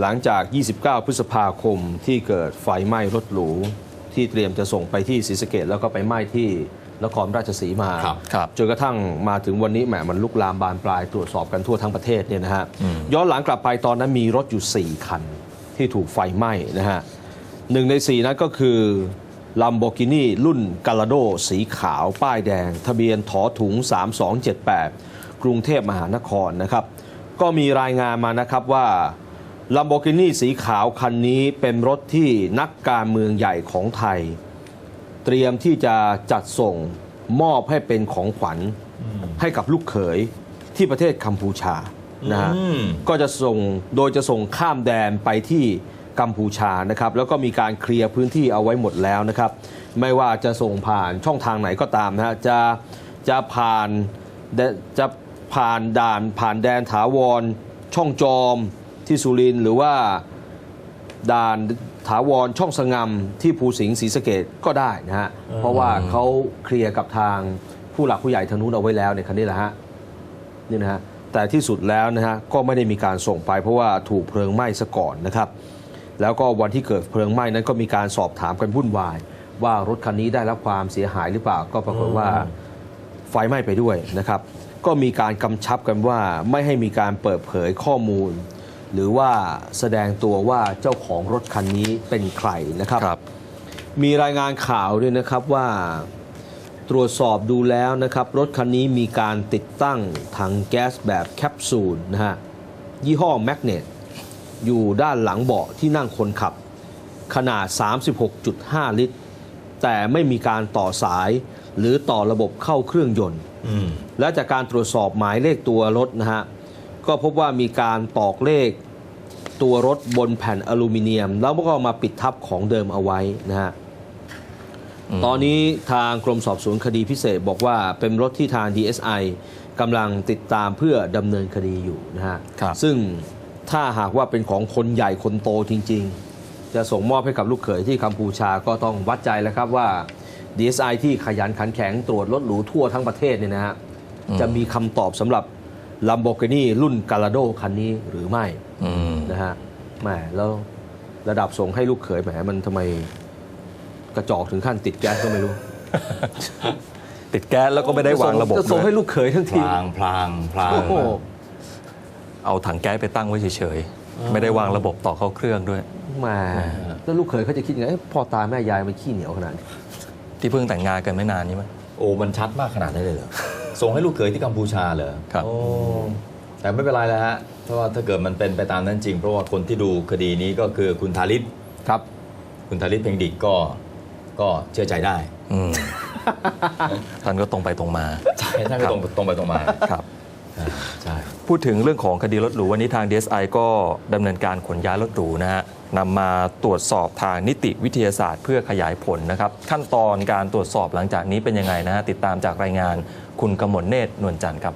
หลังจาก 29 พฤษภาคมที่เกิดไฟไหม้รถหรู ที่เตรียมจะส่งไปที่ศรีสะเกดแล้วก็ไปไหม้ที่นครราชสีมาครับครับจนกระทั่งมาถึงวันนี้แหมมันลุกลามบานปลายตรวจสอบกันทั่วทั้งประเทศเนี่ยนะฮะย้อนหลังกลับไปตอนนั้นมีรถอยู่ 4 คันที่ถูกไฟไหม้นะฮะหนึ่งใน 4 นั้นก็คือ Lamborghini รุ่น Gallardo สีขาวป้ายแดง ทะเบียนถอถุง 3278 กรุงเทพมหานครนะครับ ก็มีรายงานมานะครับว่า Lamborghini สีขาวคันนี้เป็นรถที่นักการเมืองใหญ่ของไทย เตรียมที่จะจัดส่งมอบให้เป็นของขวัญให้กับลูกเขยที่ประเทศกัมพูชานะฮะอืมก็จะส่งโดยจะส่งข้ามแดนไปที่กัมพูชานะครับ แล้วก็มีการเคลียร์พื้นที่เอาไว้หมดแล้วนะครับ ไม่ว่าจะส่งผ่านช่องทางไหนก็ตามนะฮะจะจะผ่านแดจะผ่านด่านผ่านแดนถาวรช่องจอม ที่สุรินทร์หรือว่าด่านถาวรช่องสงำที่ภูสิงห์ศรีสะเกดก็ได้นะฮะ เพราะว่าเขาเคลียร์กับทางผู้หลักผู้ใหญ่ทางนู้นเอาไว้แล้วในคันนี้แหละฮะนี่นะฮะแต่ที่สุดแล้วนะฮะก็ไม่ได้มีการส่งไป เพราะว่าถูกเพลิงไหม้ซะก่อนนะครับ แล้วก็วันที่เกิดเพลิงไหม้นั้นก็มีการสอบถามกันวุ่นวาย ว่ารถคันนี้ได้รับความเสียหายหรือเปล่าก็ปรากฏว่าไฟไหม้ไปด้วยนะครับ ก็มีการกำชับกันว่าไม่ให้มีการเปิดเผยข้อมูล หรือว่าแสดงตัวว่าเจ้าของรถคันนี้เป็นใครนะครับครับมีรายงานข่าวด้วยนะครับว่าตรวจสอบดูแล้วนะครับ รถคันนี้มีการติดตั้งถังแก๊สแบบแคปซูลนะฮะยี่ห้อแมกเนตอยู่ด้านหลังเบาะที่นั่งคนขับ ขนาด 36.5 ลิตร แต่ไม่มีการต่อสายหรือต่อระบบเข้าเครื่องยนต์อืมและจากการตรวจสอบหมายเลขตัวรถนะฮะ ก็พบว่ามีการตอกเลขตัวรถบนแผ่นอลูมิเนียม แล้วก็มาปิดทับของเดิมเอาไว้นะฮะตอนนี้ทางกรมสอบสวนคดีพิเศษบอกว่าเป็นรถที่ทาง DSI กำลังติดตามเพื่อดำเนินคดีอยู่นะฮะครับซึ่งถ้าหากว่าเป็นของคนใหญ่คนโตจริง ๆ จะส่งมอบให้กับลูกเขยที่กัมพูชาก็ต้องวัดใจแล้วครับว่า DSI ที่ขยันขันแข็งตรวจรถหรูทั่วทั้งประเทศเนี่ยนะฮะจะมีคำตอบสำหรับ Lamborghini รุ่น Gallardo คันนี้หรือไม่อืมนะฮะแหมแล้วระดับส่งให้ลูกเขยแหมมันทำไมกระจอกถึงขั้นติดแก๊สก็ไม่รู้ ติดแก๊สแล้วก็ไม่ได้วางระบบจะส่งด้ให้วยลูกเขยทั้งพทีลางพลางพลางโอ้โหเอาถังแก๊สไปตั้งไว้เฉยๆไม่ได้วางระบบต่อเข้าเครื่องด้วยแหมแล้วลูกเขยเขาจะคิดยังไงเอ๊ะพ่อตาแม่ยายมันขี้เหนียวขนาดนี้ที่เพิ่งแต่งงานกันไม่นานนี้มั้ยโอ้มันชัดมากขนาดนั้นเลยเหรอ ส่งให้ลูกเขยที่กัมพูชาเหรอครับ โอ้แต่ไม่เป็นไรแล้วฮะเพราะว่าถ้าเกิดมันเป็นไปตามนั้นจริง เพราะว่าคนที่ดูคดีนี้ก็คือคุณทาริศครับ คุณทาริศเพ็งดิกก็ก็เชื่อใจได้อืมท่านก็ตรงไปตรงมา ใช่ท่านก็ตรงตรงไปตรงมา ครับอ่าใช่ พูดถึงเรื่องของคดีรถหรูวันนี้ทาง DSI ก็ดำเนินการขนย้ายรถหรูนะฮะนำมาตรวจสอบทางนิติวิทยาศาสตร์เพื่อขยายผลนะครับ ขั้นตอนการตรวจสอบหลังจากนี้เป็นยังไงนะฮะติดตามจากรายงานคุณกมลเนตรนวลจันทร์ครับ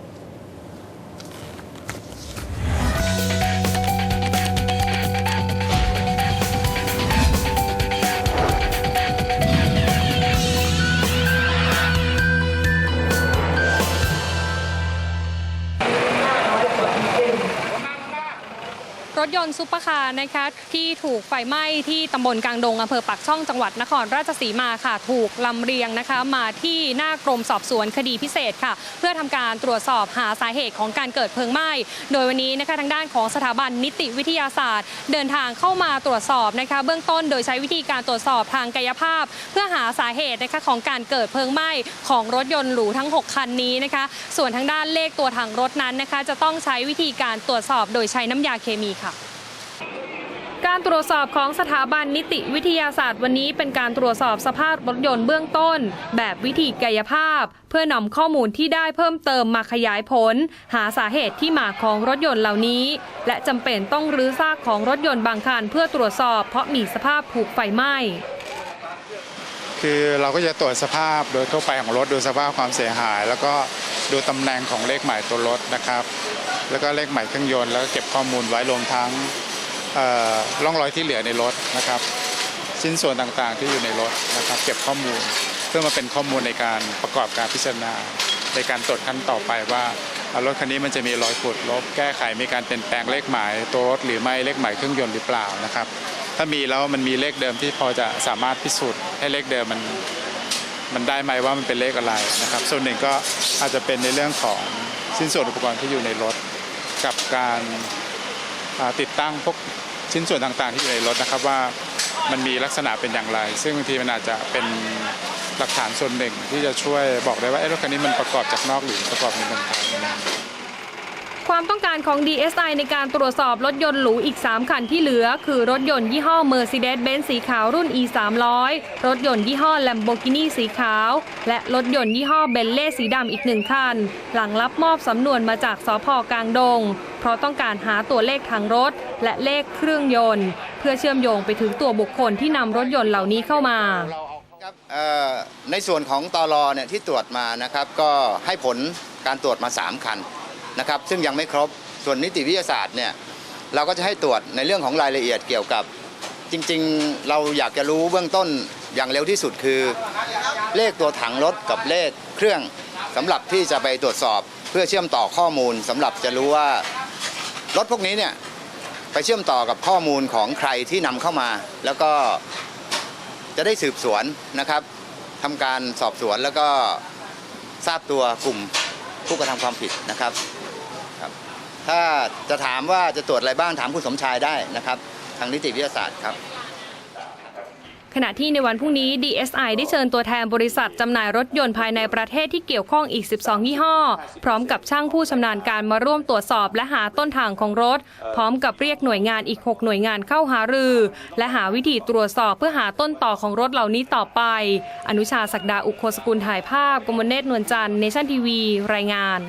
รถยนต์ซุปเปอร์คาร์นะคะที่ถูกไฟไหม้ที่ตำบลกลางดงอำเภอปากช่องจังหวัดนครราชสีมาค่ะ ถูกลำเรียงนะคะ มาที่หน้ากรมสอบสวนคดีพิเศษค่ะ เพื่อทำการตรวจสอบหาสาเหตุของการเกิดเพลิงไหม้ โดยวันนี้นะคะทางด้านของสถาบันนิติวิทยาศาสตร์ เดินทางเข้ามาตรวจสอบนะคะ เบื้องต้นโดยใช้วิธีการตรวจสอบทางกายภาพ เพื่อหาสาเหตุนะคะของการเกิดเพลิงไหม้ของรถยนต์หรูทั้ง 6 คันนี้นะคะ ส่วนทางด้านเลขตัวถังรถนั้นนะคะ จะต้องใช้วิธีการตรวจสอบโดยใช้น้ำยาเคมีค่ะการตรวจสอบของสถาบันนิติวิทยาศาสตร์วันนี้เป็นการตรวจสอบสภาพรถยนต์เบื้องต้น แบบวิธีกายภาพ เพื่อนำข้อมูลที่ได้เพิ่มเติมมาขยายผล หาสาเหตุที่มาของรถยนต์เหล่านี้ และจำเป็นต้องรื้อซากของรถยนต์บางคันเพื่อตรวจสอบเพราะมีสภาพถูกไฟไหม้ คือเราก็จะตรวจสภาพโดยทั่วไปของรถดูสภาพความเสียหาย แล้วก็ดูตำแหน่งของเลขหมายตัวรถนะครับ แล้วก็เลขหมายเครื่องยนต์แล้วก็เก็บข้อมูลไว้รวมทั้งล่อร่องรอยที่เหลือในรถนะครับ ชิ้นส่วนต่างๆที่อยู่ในรถนะครับ เก็บข้อมูลเพื่อมาเป็นข้อมูลในการประกอบการพิจารณา ในการตรวจขั้นต่อไปว่าอ่ารถคันนี้มันจะมีรอยขูดลบ แก้ไขมีการเปลี่ยนแปลงเลขหมายตัวรถหรือไม่เลขหมายเครื่องยนต์หรือเปล่านะครับ ถ้ามีแล้วมันมีเลขเดิมที่พอจะสามารถพิสูจน์ให้เลขเดิมมันมันได้ไหมว่ามันเป็นเลขอะไรนะครับ ส่วนหนึ่งก็อาจจะเป็นในเรื่องของชิ้นส่วนอุปกรณ์ที่อยู่ในรถ กับการติดตั้งพวกชิ้นส่วนต่างๆ ที่อยู่ในรถนะครับว่ามันมีลักษณะเป็นอย่างไร ซึ่งบางทีมันอาจจะเป็นหลักฐานส่วนหนึ่งที่จะช่วยบอกได้ว่าเอ๊ะรถคันนี้มันประกอบจากนอกหรือประกอบในเมืองไทย ความต้องการของ DSI ในการตรวจสอบรถยนต์หรูอีก 3 คันที่เหลือ คือรถยนต์ยี่ห้อ Mercedes-Benz สีขาวรุ่น E 3 0 0รถยนต์ยี่ห้อ Lamborghini สีขาว และรถยนต์ยี่ห้อเบนเล่สีดำอีกหนึ่งคัน หลังรับมอบสำนวนมาจากสพกลางดง เพราะต้องการหาตัวเลขทางรถ และเลขเครื่องยนต์ เพื่อเชื่อมโยงไปถึงตัวบุคคลที่นำรถยนต์เหล่านี้เข้ามาครับในส่วนของตอรอเนี่ยที่ตรวจมานะครับก็ให้ผลการตรวจมา 3 คัน นะครับซึ่งยังไม่ครบส่วนนิติวิทยาศาสตร์เนี่ยเราก็จะให้ตรวจในเรื่องของรายละเอียดเกี่ยวกับ จริงๆ เราอยากจะรู้เบื้องต้นอย่างเร็วที่สุดคือ เลขตัวถังรถกับเลขเครื่องสำหรับที่จะไปตรวจสอบเพื่อเชื่อมต่อข้อมูลสำหรับจะรู้ว่ารถพวกนี้เนี่ยไปเชื่อมต่อกับข้อมูลของใครที่นำเข้ามา แล้วก็จะได้สืบสวนนะครับทำการสอบสวนแล้วก็ทราบตัวกลุ่ม ผู้กระทำความผิดนะครับครับ ถ้าจะถามว่าจะตรวจอะไรบ้างถามคุณสมชายได้นะครับ ทางนิติวิทยาศาสตร์ครับ ขณะที่ในวันพรุ่งนี้ DSI ได้เชิญตัวแทนบริษัทจำหน่ายรถยนต์ภายในประเทศที่เกี่ยวข้องอีก 12 ยี่ห้อ พร้อมกับช่างผู้ชำนาญการมาร่วมตรวจสอบและหาต้นทางของรถ พร้อมกับเรียกหน่วยงานอีก 6 หน่วยงานเข้าหารือ และหาวิธีตรวจสอบเพื่อหาต้นต่อของรถเหล่านี้ต่อไป อนุชาศักดาอุโคสกุลถ่ายภาพกมลเนตรนวลจันทร์เนชั่นทีวี รายงาน